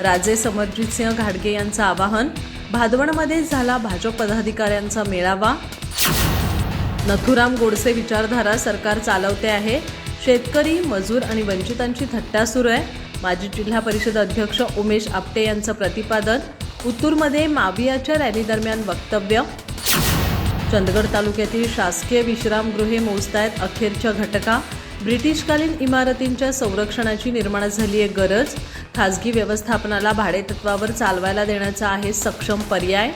राजे समरजित सिंह घाडगे यांचं आवाहन भादवणमध्ये झाला भाजप पदाधिकाऱ्यांचा मेळावा. नथुराम गोडसे विचारधारा सरकार चालवते आहे. शेतकरी मजूर आणि वंचितांची थट्टा सुरू आहे. माजी जिल्हा परिषद अध्यक्ष उमेश आपटे यांचं प्रतिपादन उत्तूरमध्ये मावियाच्या रॅलीदरम्यान वक्तव्य. चंदगड तालुक्यातील शासकीय विश्रामगृहे मोजतायत अखेरच्या घटका. ब्रिटिशकालीन इमारतींच्या संरक्षणाची निर्माण झाली आहे गरज. खाजगी व्यवस्थापनाला भाडेतत्वावर चालवायला देण्याचा आहे सक्षम पर्याय.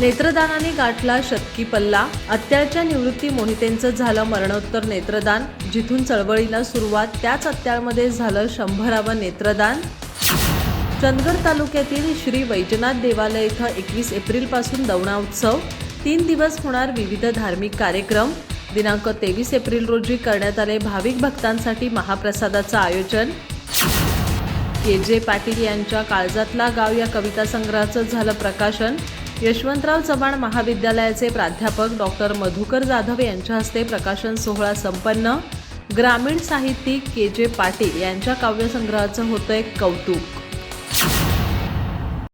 नेत्रदानाने गाठला शतकी पल्ला. अत्याच्या निवृत्ती मोहितेंचं झालं मरणोत्तर नेत्रदान. जिथून चळवळीला सुरुवात त्याच अत्यामध्ये झालं शंभरावं नेत्रदान. चंदगड तालुक्यातील श्री वैजनाथ देवालय इथं एकवीस एप्रिलपासून दवणा उत्सव. तीन दिवस होणार विविध धार्मिक कार्यक्रम. दिनांक तेवीस एप्रिल रोजी करण्यात आले भाविक भक्तांसाठी महाप्रसादाचं आयोजन. के जे पाटील यांच्या काळजातला गाव या कविता संग्रहाचं झालं प्रकाशन. यशवंतराव चव्हाण महाविद्यालयाचे प्राध्यापक डॉक्टर मधुकर जाधव यांच्या हस्ते प्रकाशन सोहळा संपन्न. ग्रामीण साहित्यिक के जे पाटील यांच्या काव्यसंग्रहाचं होतंय कौतुक.